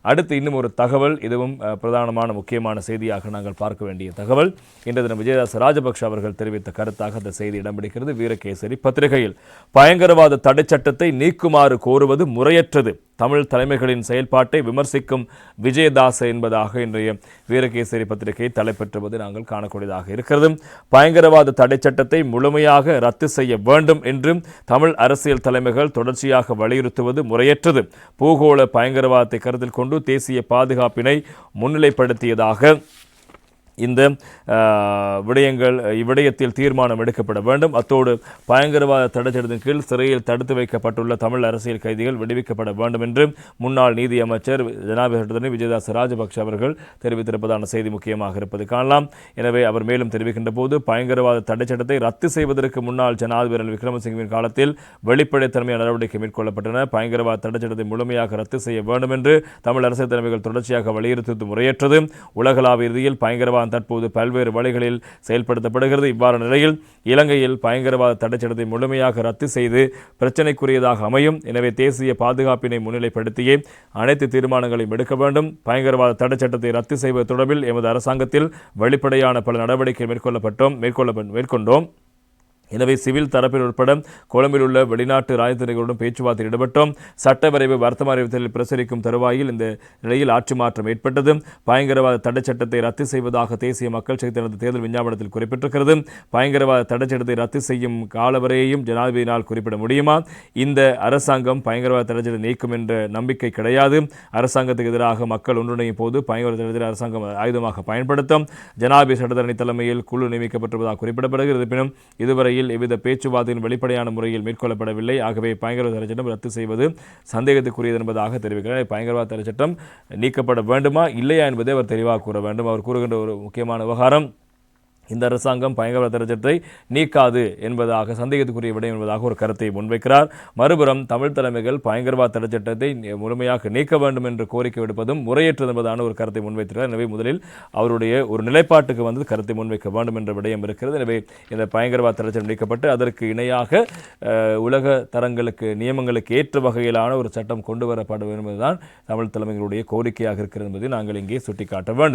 அடுத்து இன்னும் ஒரு தகவல் இதுவும் பிரதானமான முக்கியமான செய்தியாக நாங்கள் பார்க்க வேண்டிய தகவல். இன்று தினம் விஜயதாஸ் ராஜபக்ஷ அவர்கள் தெரிவித்த கருத்தாக அந்த செய்தி இடம் பிடிக்கிறது. வீரகேசரி பத்திரிகையில் பயங்கரவாத தடை சட்டத்தை நீக்குமாறு கோருவது முறையற்றது. தமிழ் தலைமைகளின் செயல்பாட்டை விமர்சிக்கும் விஜயதாஸ் என்பதாக இன்றைய வீரகேசரி பத்திரிகை தலைப்பெற்றுவது நாங்கள் காணக்கூடியதாக இருக்கிறது. பயங்கரவாத தடை சட்டத்தை முழுமையாக ரத்து செய்ய வேண்டும் என்றும் தமிழ் அரசியல் தலைமைகள் தொடர்ச்சியாக வலியுறுத்துவது முறையற்றது. பூகோள பயங்கரவாதத்தை கருத்தில் கொண்டு தேசிய பாதுகாப்பினை முன்னிலைப்படுத்தியதாக இந்த விடயங்கள் இவ்விடயத்தில் தீர்மானம் எடுக்கப்பட வேண்டும். அத்தோடு பயங்கரவாத தடைச்சட்டத்தின் கீழ் சிறையில் தடுத்து வைக்கப்பட்டுள்ள தமிழ் அரசியல் கைதிகள் விடுவிக்கப்பட வேண்டும் என்று முன்னாள் நீதி அமைச்சர் ஜனாதிபதி விஜயதாஸ் ராஜபக்ஷ அவர்கள் தெரிவித்திருப்பதான செய்தி முக்கியமாக இருப்பது காணலாம். எனவே அவர் மேலும் தெரிவிக்கின்ற போது பயங்கரவாத தடைச்சட்டத்தை ரத்து செய்வதற்கு முன்னாள் ஜனாதிபதி விக்ரமசிங்கின் விக்ரமசிங்கவின் காலத்தில் வெளிப்படைத்தன்மையான நடவடிக்கை மேற்கொள்ளப்பட்டன. பயங்கரவாத தடைச்சட்டத்தை முழுமையாக ரத்து செய்ய வேண்டும் என்று தமிழ் அரசியல் தலைமைகள் தொடர்ச்சியாக வலியுறுத்தி முறையற்றது. உலகளாவிய ரீதியில் பயங்கரவாதம் தற்போது பல்வேறு வழிகளில் செயல்படுத்தப்படுகிறது. இவ்வாறு நிலையில் இலங்கையில் பயங்கரவாத தடைச்சட்டத்தை முழுமையாக ரத்து செய்து பிரச்சினைக்குரியதாக அமையும். எனவே தேசிய பாதுகாப்பினை முன்னிலைப்படுத்தியே அனைத்து தீர்மானங்களையும் எடுக்க வேண்டும். பயங்கரவாத தடைச்சட்டத்தை ரத்து செய்வது தொடர்பில் எமது அரசாங்கத்தில் வெளிப்படையான பல நடவடிக்கை மேற்கொள்ளப்பட்டோம். மேற்கொள்ள மேற்கொண்டோம். எனவே சிவில் தரப்பில் உட்பட கொழும்பில் உள்ள வெளிநாட்டு ராஜதந்திரிகளுடன் பேச்சுவார்த்தையில் ஈடுபட்டோம். சட்டவரைவு வர்த்தமான அறிவித்தலில் பிரசுரிக்கும் தருவாயில் இந்த நிலையில் ஆட்சி மாற்றம் ஏற்பட்டது. பயங்கரவாத தடை சட்டத்தை ரத்து செய்வதாக தேசிய மக்கள் சக்தி தேர்தல் விஞ்ஞாபனத்தில் குறிப்பிட்டிருக்கிறது. பயங்கரவாத தடை சட்டத்தை ரத்து செய்யும் காலவரையையும் ஜனாதிபதியினால் குறிப்பிட முடியுமா? இந்த அரசாங்கம் பயங்கரவாத தடை சட்டத்தை நீக்கும் என்ற நம்பிக்கை கிடையாது. அரசாங்கத்துக்கு எதிராக மக்கள் ஒன்றிணையும் போது பயங்கரவாத தடை அரசாங்கம் ஆயுதமாக பயன்படுத்தும். ஜனாதிபதி சட்டத்தரணி தலைமையில் குழு நியமிக்கப்பட்டிருப்பதாக குறிப்பிடப்படுகிறது. இருப்பினும் இதுவரையில் எவ்வித பேச்சுவார்த்தையின் வெளிப்படையான முறையில் மேற்கொள்ளப்படவில்லை. ஆகவே பயங்கரவாத தடை சட்டம் ரத்து செய்வது சந்தேகத்துக்குரியது என்பதாக தெரிவிக்கிறார். பயங்கரவாத தடை சட்டம் நீக்கப்பட வேண்டுமா? இல்லையா என்பதை அவர் தெளிவாக கூற வேண்டும். அவர் கூறுகின்ற ஒரு முக்கியமான விவகாரம் இந்த அரசாங்கம் பயங்கரவாத தடை நீக்காது என்பதாக சந்தேகத்துக்குரிய விடயம் என்பதாக ஒரு கருத்தை முன்வைக்கிறார். மறுபுறம் தமிழ் தலைமைகள் பயங்கரவாத தடை முழுமையாக நீக்க வேண்டும் என்று கோரிக்கை விடுப்பதும் முறையற்றது என்பதான ஒரு கருத்தை முன்வைத்திருக்கிறார். எனவே முதலில் அவருடைய ஒரு நிலைப்பாட்டுக்கு வந்து கருத்தை முன்வைக்க வேண்டும் என்ற விடயம் இருக்கிறது. எனவே இந்த பயங்கரவாத தடை நீக்கப்பட்டு அதற்கு இணையாக உலக தரங்களுக்கு நியமங்களுக்கு ஏற்ற வகையிலான ஒரு சட்டம் கொண்டு வரப்பட வேண்டும் என்பதுதான் தமிழ் தலைமைகளுடைய கோரிக்கையாக இருக்கிறது என்பதை நாங்கள் இங்கே சுட்டிக்காட்ட வேண்டும்.